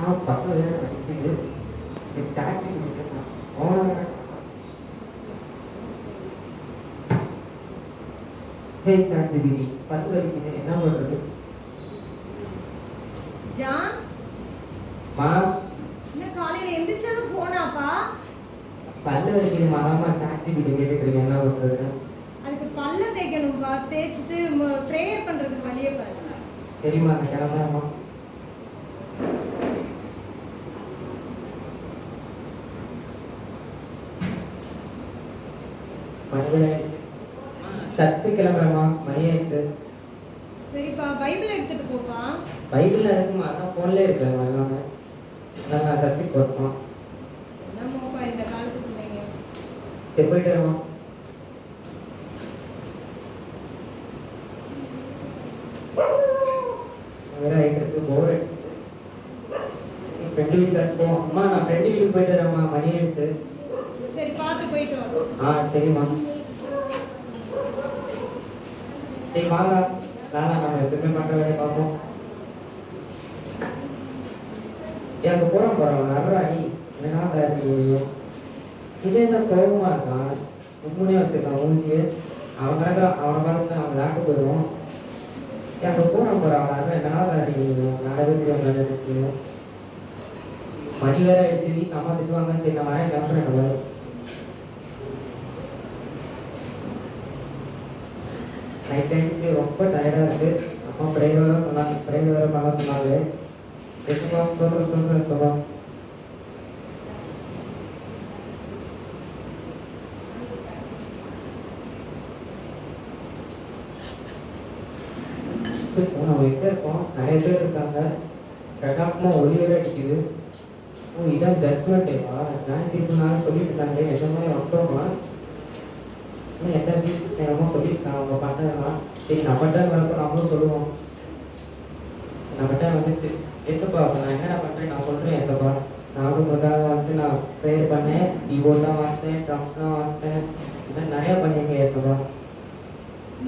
ஆனால் பத்து வேலை இருக்குது சாட்சி ஓனர் ஹே சாட்சி பிடி பத்து வரைக்கும் என்ன பண்ணுறது ஜான்? மா? இன்னும் காலையில எந்திரிச்சதும் போனாப்பா வரைக்கும் மாதாமா சாட்சி பிடி கேட்டுக்கிறீங்க என்ன பண்ணுறது அதுக்கு பல்ல தேய்க்கணும்பா. தேய்ச்சிட்டு ப்ரேயர் பண்றதுக்கு வழியே பாரு. தெரியுமா அந்த ஆயிடுச்சு சர்ச்சு கிளம்புறேம்மா மணி ஆயிடுச்சு சரிப்பா பைபிள் எடுத்துட்டு போப்பா. பைபிளில் இருக்குமா? அதான் ஃபோன்லேயே இருக்கல எல்லாமே அதான் நான் சர்ச்சுக்கு போகிறோம் என்னமோப்பா இந்த காலத்து பிள்ளைங்க? சரி போயிட்டு இருக்கு போர் ஃப்ரெண்டு வீட்டுக்கு போவோம். அம்மா நான் ஃப்ரெண்டு வீட்டுக்கு போயிட்டு வரேம்மா. மணி ஆயிடுச்சு. சரி பார்த்து போயிட்டு வா. ஆ சரிம்மா சரி வாங்க. நானா நம்ம எப்பவுமே பண்ற வேலையை பார்ப்போம். எனக்கு போட போகிறவங்க அருறாடி என்னடா முடியும் இதே தான் கோபமாக இருக்கான். உண்மையே வச்சிருக்கான் ஊஞ்சி அவன் கிடக்குறான் அவனை பார்த்து அவன் விளாட்டு போயிடுவோம். எனக்கு போட போகிறவங்க முடியும் நடவே தெரியும் நடவே தெரியும். மணி வேற ஆயிடுச்சு வீட்டு அம்மா திட்டுவாங்கன்னு சரி நான் வரேன் கிளம்புறேன் நைட் ஆயிடுச்சு ரொம்ப டயர்டாக இருக்குது அம்மா ப்ரேயர் வேறு சொன்னாங்க ப்ரேயர் வேறு பண்ண சொன்னாங்க. எதுமா சொல்கிறேன் சொல்கிறேன் சொல்கிறோம் நம்ம எங்கே இருக்கோம்? நிறைய பேர் இருக்காங்க. பிரகாசமாக ஒளி வேற அடிக்குது. ஓ இதான் ஜட்மெண்ட் டேவா? நான் திருப்பினாலும் சொல்லிட்டு இருக்காங்க எந்த மாதிரி வந்தோமா இன்னும் எந்த நேரமும் சொல்லியிருக்காங்க அவங்க பண்ணுறதுலாம் சரி நம்மகிட்ட வரப்போ நம்மளும் சொல்லுவோம். நம்மகிட்ட வந்துச்சு. ஏசப்பா அப்போ நான் என்னடா பண்ணுறேன் நான் சொல்கிறேன் ஏசப்பா. நானும் முதல்ல வந்து நான் ப்ரேயர் பண்ணேன் தான் வாசித்தேன் ட்ரம்ஸ் தான் வாசித்தேன். மாதிரி நிறையா பண்ணியிருக்கேன் ஏசப்பா.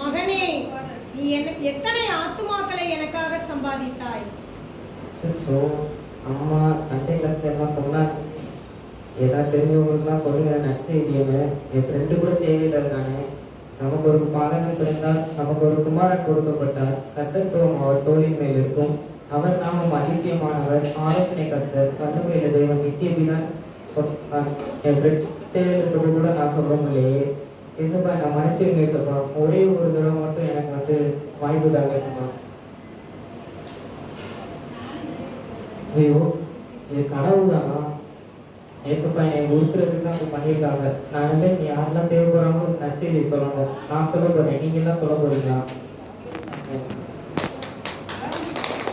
மகனே நீ என்ன எத்தனை ஆத்துமாக்களை எனக்காக சம்பாதித்தாய்? அம்மா சண்டே கிளாஸ்ல எல்லாம் சொன்னாங்க. ஏதாவது தெரிஞ்சவங்களுக்குலாம் கொடுங்க நச்செய்தியன்னு என் ஃப்ரெண்டு கூட சேவையில் இருக்கானே. நமக்கு ஒரு பாலகன் பிறந்தால் நமக்கு ஒரு குமாரன் கொடுக்கப்பட்டார் கத்தத்துவம் அவர் தோழின் மேல் இருக்கும். அவர் நாமம் அதிசயமானவர் ஆலோசனை கத்தர் கண்ணுமையில தெய்வம் நித்தியபிதான் என் ஃப்ரெண்டு கூட நான் சொல்ல முடியலையே ஏசப்பா நான் மன்னிச்சிருங்க ஏசப்பா. ஒரே ஒரு தடவை மட்டும் எனக்கு வந்து வாய்ப்பு தாங்க ஏசப்பா. ஐயோ இது கனவு தானா ஏசப்பா என்னை உறுத்துறதுக்கு தான் பண்ணியிருக்காங்க. நான் வந்து நீ யாரெல்லாம் தேவைப்படுறாங்களோ நச்செய்தி சொல்லணும். நான் சொல்ல போறேன். நீங்க எல்லாம் சொல்ல போறீங்களா?